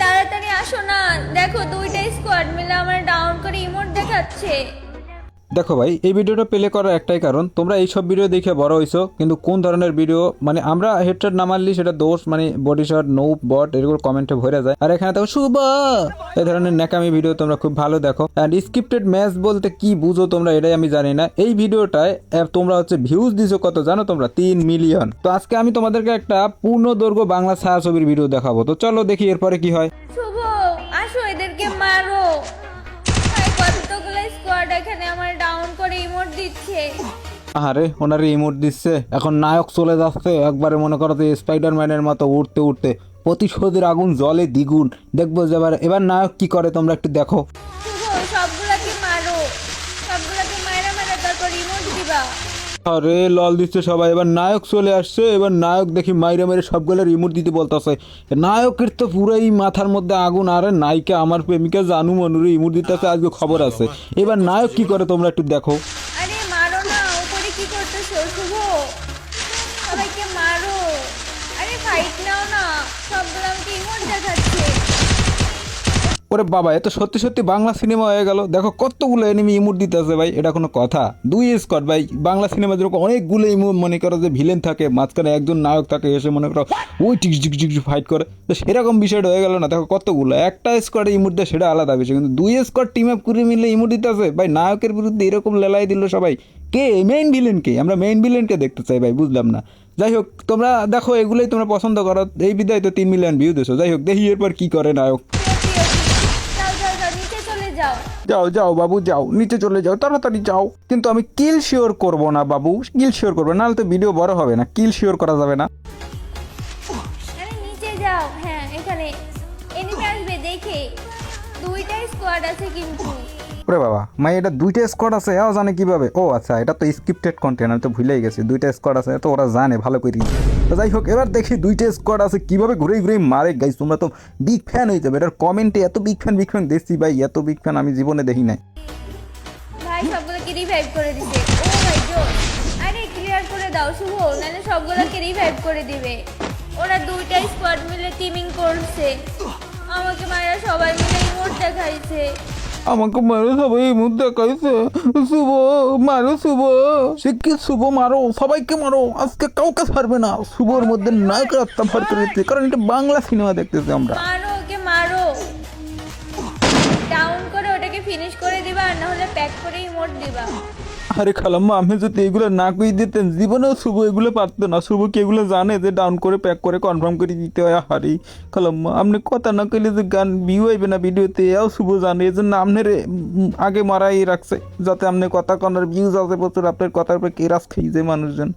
তাড়াতাড়ি আসো না। দেখো দুইটা স্কোয়াড মিলে আমার ডাউন করে ইমোট দেখাচ্ছে। দেখো ভাই, এই ভিডিওটা প্লে করার একটাই কারণ, তোমরা এইসব ভিডিও দেখে বড় হইছো, কিন্তু কোন ধরনের ভিডিও মানে আমরা হেডশট না মারলি সেটা দোষ মানে বডি শট নো বট এগুলো কমেন্টে ভরে যায়। আর এখানে দেখো, শুভ! এই ধরনের ন্যাকামি ভিডিও তোমরা খুব ভালো দেখো। অ্যান্ড স্ক্রিপ্টেড ম্যাচ বলতে কি বুঝো তোমরা, এটাই আমি জানি না। এই ভিডিওটায় তোমরা হচ্ছে ভিউজ দিছো কত জানো তোমরা? তিন মিলিয়ন তো আজকে আমি তোমাদেরকে একটা পূর্ণ দৈর্ঘ্য বাংলা ছায়াছবির ভিডিও দেখাবো। তো চলো দেখি এরপরে কি হয়। আরে ওনার ইমোট দিচ্ছে। এখন নায়ক চলে যাচ্ছে একবারে মনে করো যে স্পাইডারম্যানের মতো উঠতে উঠতে প্রতিশোধের আগুন জলে দ্বিগুণ। দেখব যে এবার এবার নায়ক কি করে তোমরা একটু দেখো। আরে লল দিচ্ছে সবাই। এবার নায়ক চলে আসছে। এবার নায়ক দেখি মাইরে মেরে সবগুলো রিমোট দিতে বলতেছে। নায়কের তো পুরোই মাথার মধ্যে আগুন। আরে নায়িকা আমার প্রেমিকা জানু মনুরে ইমোট দিতেছে আজকে খবর আছে। এবার নায়ক কি করে তোমরা একটু দেখো। না গ্রামকে ইমোট দেখাচ্ছে ওরে বাবা এত সত্যি সত্যি বাংলা সিনেমা হয়ে গেল। দেখো কতগুলো এনিমি ইমোট দিতেছে ভাই, এটা কোনো কথা। দুই স্কট ভাই, বাংলা সিনেমা যেরকম অনেকগুলো ইমো মনে করো যে ভিলেন থাকে, মাঝখানে একজন নায়ক থাকে, এসে মনে করো, ওই টিক টিক টিক ফাইট করে। তো সেরকম বিষয়টা হয়ে গেল না, দেখো কতগুলো। একটা স্কোয়াডে ইমোট দেয়, সেটা আলাদা বিষয়, কিন্তু দুই স্কোয়াড টিম আপ করে মিলে ইমোট দিতেছে। ভাই, নায়কের বিরুদ্ধে এরকম লেলাই দিল সবাই। কে? মেইন ভিলেন কে? আমরা মেইন ভিলেনকে দেখতে চাই ভাই, বুঝলাম না। যাই হোক, তোমরা দেখো, এগুলোই তোমরা পছন্দ করো। এই বিদায় তো তিন মিলিয়ন ভিউ দিছো। যাই হোক, দেখি এরপর কি করে নায়ক। যাও যাও বাবু, যাও। নিচে চলে যাও, তাড়াতাড়ি যাও। কিন্তু আমি কিল শিওর করব না বাবু। কিল শিওর করব, নাহলে তো ভিডিও বড় হবে না। কিল শিওর করা যাবে না। নিচে যাও। হ্যাঁ এখানে। এনিমি আসবে, দেখে। স্কোয়াড আছে কিন্তু। ওরে বাবা, মাই, এটা দুইটা স্কোয়াড আছে, এও জানে কীভাবে? ও আচ্ছা এটা তো স্ক্রিপ্টেড কন্টেন্ট আমি তো ভুলেই গেছি, দুইটা স্কোয়াড আছে, তো ওরা জানে, ভালো করে তো যাই হোক, এবার দেখি দুইটা স্কোয়াড আছে, কীভাবে ঘুরে ঘুরে মারে। গাইস তোমরা তো বিগ ফ্যান হয়ে যাবে এটার কমেন্টে এত বিগ ফ্যান বিগ ফ্যান দেখছি ভাই, এত বিগ ফ্যান আমি জীবনে দেখি নাই। ভাই, সবগুলোকে রিভাইভ করে দিছে ও ভাই জো আরে ক্লিয়ার করে দাও, শুভ, নাহলে সবগুলোকে রিভাইভ করে দিবে। ওরা দুইটা স্কোয়াড মিলে টিমিং করছে। আমাকে মারা সবাই মিলে ইমোট দেখাইছে। আমাকে মারো সবাই, এই মুহূর্তে দেখাইছে শুভ, মারো শুভ। সে কি শুভ মারো, সবাইকে মারো। আজকে কাউকে ছাড়বে না। শুভর মধ্যে নায়কের আত্মা ভর করে দিচ্ছে, কারণ এটা বাংলা সিনেমা দেখতেছি আমরা। মারো, ওকে মারো। ডাউন করে ওটাকে ফিনিশ করে দিবা, আর না হলে প্যাক করেই মোট দিবা। আরে খালাম্মা আমি যদি এগুলো না কই দিতেন, জীবনেও শুভ এগুলো পারতো না। শুভ কি এগুলো জানে যে ডাউন করে প্যাক করে কনফার্ম করে দিতে হয়? হারি খালাম্মা, আপনি কথা না কইলে যে গান ভিউ হইবে না ভিডিওতে, এও শুভ জানে। এই জন্য আপনার আগে মারাই রাখছে, যাতে আপনি কথা কনার ভিউজ আছে প্রচুর, আপনার কথার উপরে কেরাস খেয়ে যায় মানুষজন।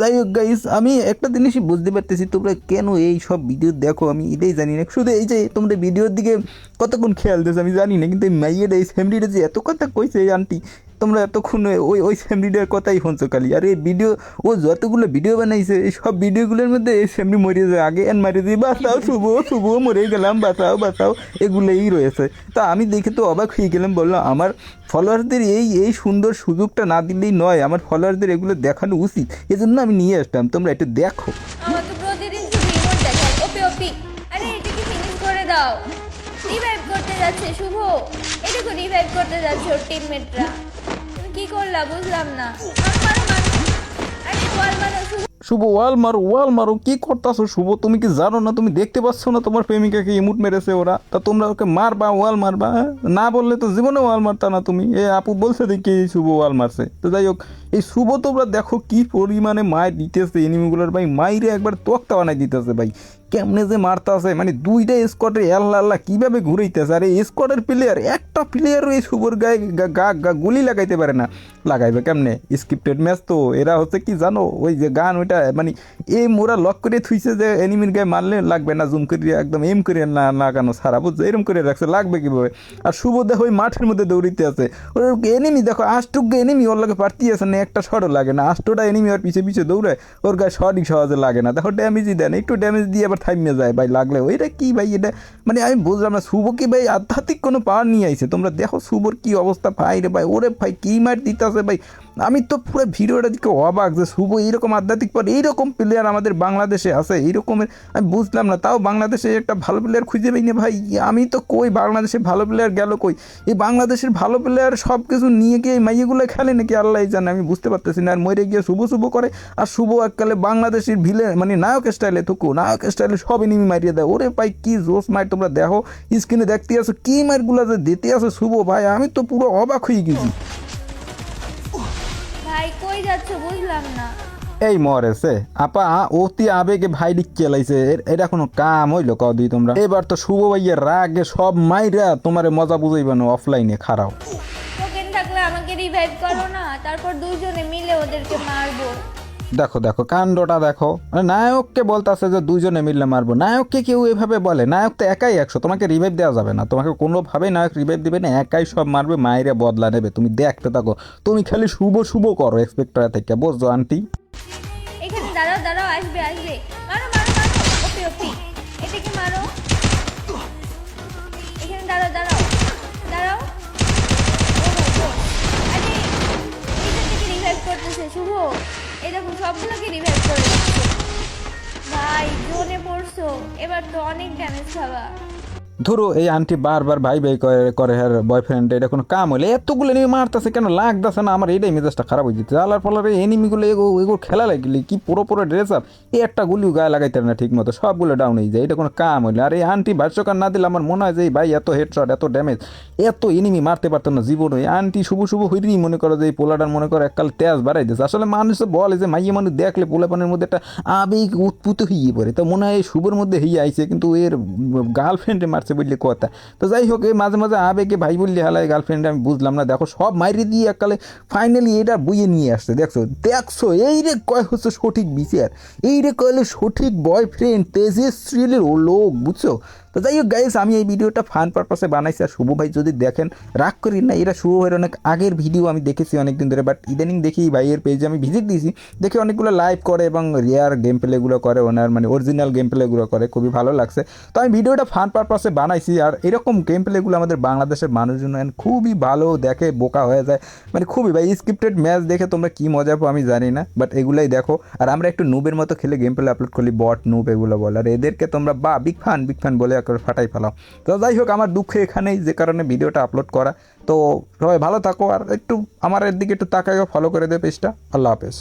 যাই হোক গাইস আমি একটা জিনিসই বুঝতে পারতেছি, তোমরা কেন এই সব ভিডিও দেখো? আমি এটাই জানি না। শুধু এই যে তোমরা ভিডিওর দিকে কতক্ষণ খেয়াল দিয়েছ আমি জানি না, কিন্তু এই মাইয়ের এই ফ্যামিলিটা যে এত কথা কইছে, এই আন্টি তোমরা এতক্ষণ ওই ওই ফ্যামিলিটার কথাই শুনছো খালি। আর এই ভিডিও ও যতগুলো ভিডিও বানাইছে, এই সব ভিডিওগুলোর মধ্যে এই ফ্যামিলি মরে যায়। আগে এন মারি দিয়ে বাঁচাও, শুভ শুভ, মরে গেলাম, বাঁচাও বাঁচাও, এগুলোই রয়েছে। তা আমি দেখে তো অবাক হয়ে গেলাম বললাম আমার ফলোয়ারদের এই এই সুন্দর সুযোগটা না দিলেই নয়, আমার ফলোয়ারদের এগুলো দেখানো উচিত। এজন্য আমি নিয়ে আসতাম তোমরা একটু দেখো। রিভাইভ করতে যাচ্ছে, শুভ। রিভাইভ করতে যাচ্ছে ওর টিমমেটরা শুভ কি করতেছো শুভ? তুমি কি জানো না, তুমি দেখতে পাচ্ছ না তোমার প্রেমিকাকে ইমুট মেরেছে ওরা? তা তোমরা ওকে মারবা, ওয়াল মারবা হ্যাঁ? না বললে তো জীবনে ওয়াল মারতা না তুমি। এ আপু বলছে দেখি এই শুভ ওয়াল মারছে। তো যাই হোক, এই শুভ তোমরা দেখো কি পরিমাণে মায়ের দিতেছে এনিমিগুলোর ভাই। মাইরে একবার তোক্তা বানাই দিতেছে ভাই। কেমনে যে মারতাছে? মানে দুইটা স্কোয়াডের আল্লাহ আল্লাহ কীভাবে ঘুরাইতেছে? আর এই স্কোয়াডের প্লেয়ার একটা প্লেয়ারও এই শুভর গায়ে গা- গা গুলি লাগাইতে পারে না। লাগাইবে কেমনে? স্ক্রিপ্টেড ম্যাচ তো, এরা হচ্ছে কি জানো? ওই যে গান ওইটা মানে এম ওরা লক করে থুইছে যে এনিমির গায়ে মারলে লাগবে না জুম করে একদম এম করে না, লাগানো সারা, বুঝছ? এরম করে রাখছে, লাগবে কীভাবে? আর শুভ দেখো ওই মাঠের মধ্যে দৌড়িতে আছে। ওর এনিমি দেখো, আষ্টুক এনিমি ওর লাগে পারতি আছে না একটা শটও লাগে না। আষ্টটা এনিমি ওর পিছে পিছে দৌড়ায়, ওর গায়ে শটই সহজে লাগে না। দেখো ড্যামেজই দেয় না। একটু ড্যামেজ দিয়ে আবার থামিয়ে যায় ভাই, লাগলে। ওইটা কি ভাই, এটা মানে আমি বুঝলাম না, শুভ কি ভাই, আধ্যাত্মিক কোনো পাওয়ার নিয়ে আইছে? তোমরা দেখো শুভর কি অবস্থা। ভাই রে ভাই, ওরে ভাই, কি মার দিতেছে ভাই? আমি তো পুরো ভিডিওটা দিকে অবাক যে শুভ এইরকম আধ্যাত্মিক পর এইরকম প্লেয়ার আমাদের বাংলাদেশে আছে, এইরকমের, আমি বুঝলাম না, তাও বাংলাদেশে একটা ভালো প্লেয়ার খুঁজে পাই না ভাই, আমি তো কই বাংলাদেশে ভালো প্লেয়ার গেল কই? এই বাংলাদেশের ভালো প্লেয়ার সব কিছু নিয়ে গিয়ে এই মাইয়েগুলো খেলে নাকি আল্লাহ জানে, আমি বুঝতে পারতেছি না, আর মরে গিয়ে শুভ শুভ করে, আর শুভ এককালে বাংলাদেশের ভিলে মানে নায়ক স্টাইলে থুকু, নায়ক স্টাইলে সব এনিমি মারিয়ে দেয়, ওরে ভাই কি জোস মার, তোমরা দেখো স্ক্রিনে দেখতে আসো কি মারগুলো যে দিতে আসো শুভ ভাই, আমি তো পুরো অবাক হয়ে গেছি। বুঝলাম না। এই মরেছে। আপা অতি আবেগে ভাই লিখকে লাইছে। এটা কোনো কাম হইল কদি তোমরা। এবার তো শুভ ভাইয়ের রাগে সব মাইরা তোমারে মজা বুঝাইবে না অফলাইনে খারাও। টোকেন থাকলে আমাকে রিভাইভ করো না? তারপর দুইজনে মিলে ওদেরকে মারবো। দেখো দেখো, কাণ্ডটা দেখো। মানে নায়ককে বলতেছে যে দুজনে মিললে মারবো। নায়ককে কেউ এভাবে বলে, নায়ক তো একাই একশো, তোমাকে রিভাইভ দেওয়া যাবে না। তোমাকে কোনোভাবেই নায়ক রিভাইভ দেবে না, একাই সব মারবে মায়েরে বদলা নেবে। তুমি দেখতে থাকো, তুমি খালি শুভ শুভ করো এক্সপেক্টর থেকে। বুঝছ আন্টি এবার তো অনেক ড্যামেজ খাবা। ধরো, এই আন্টি বারবার ভাই ভাই করে হ্যার বয়ফ্রেন্ড এটা কোনো কাম হলে এতগুলো এনিমি মারতেছে কেন? লাগতেছে না, আমার এটাই মেজাজটা খারাপ হয়ে যেতে আলার ফলার এনিমিগুলো এগো এগুলো খেলা লাগলি, কি পুরো পুরো ড্রেস আপ একটা গুলিও গায়ে লাগাইতে না ঠিক মতো সবগুলো ডাউন হয়ে যায়, এটা কোনো কাম হলে আর এই আন্টি ভাষ্যকার না দিলে আমার মনে হয় যে, এই ভাই এত হেডশট এত ড্যামেজ এত এনিমি মারতে পারতো না জীবন। ওই আন্টি শুভ শুভ হইনি মনে করো যে, এই পোলাটার মনে করো এককাল তেজ বাড়াই দিয়েছে আসলে মানুষ বলে যে, মাইয়ে মানুষ দেখলে পোলাপানের মধ্যে একটা আবেগ উৎপুত হইয়ে পড়ে। তো মনে হয় শুভর মধ্যে হইয়ে আইছে, কিন্তু এর গার্লফ্রেন্ডে মারছে বললে কথা। তো যাই হোক এই মাঝে মাঝে আবেগে ভাই বললি হালাই গার্লফ্রেন্ড আমি বুঝলাম না। দেখো, সব মাইরে দিয়ে এককালে ফাইনালি এটা বইয়ে নিয়ে আসছে, দেখছ? দেখছ? এই রে কয় হচ্ছে সঠিক বিচার? এই রে কয়লে সঠিক বয়ফ্রেন্ড তেজস্ত্রীর লোক, বুঝছ? তো যাই হোক গাইস আমি এই ভিডিওটা ফান পারপাসে বানাইছি। আর শুভ ভাই যদি দেখেন, রাগ করি না, এরা শুভ ভাইয়ের অনেক আগের ভিডিও আমি দেখেছি অনেকদিন ধরে। বাট ইদানিং দেখি ভাইয়ের পেজে আমি ভিজিট দিয়েছি। দেখি অনেকগুলো লাইভ করে এবং রেয়ার গেম প্লেগুলো করে ওনার মানে অরিজিনাল গেম প্লেগুলো করে। খুবই ভালো লাগছে। তো আমি ভিডিওটা ফান পারপাসে বানাইছি। আর এরকম গেম প্লেগুলো আমাদের বাংলাদেশের মানুষজন খুবই ভালো দেখে, বোকা হয়ে যায়। মানে খুবই ভাই স্ক্রিপ্টেড ম্যাচ দেখে তোমরা কি মজা পাও আমি জানি না। বাট এগুলাই দেখো। আর আমরা একটু নুবের মতো খেলে গেম প্লে আপলোড করি বট নুব এগুলো বলে। আর এদেরকে তোমরা বা বিগ ফান বিগ ফান বলে একবার ফাটাই ফেলাও। তো যাই হোক আমার দুঃখ এখানেই, যে কারণে ভিডিওটা আপলোড করা। তো সবাই ভালো থাকো, আর একটু আমার এর দিকে একটু তাকাইও ফলো করে দেবে পেজটা আল্লাহ হাফেজ।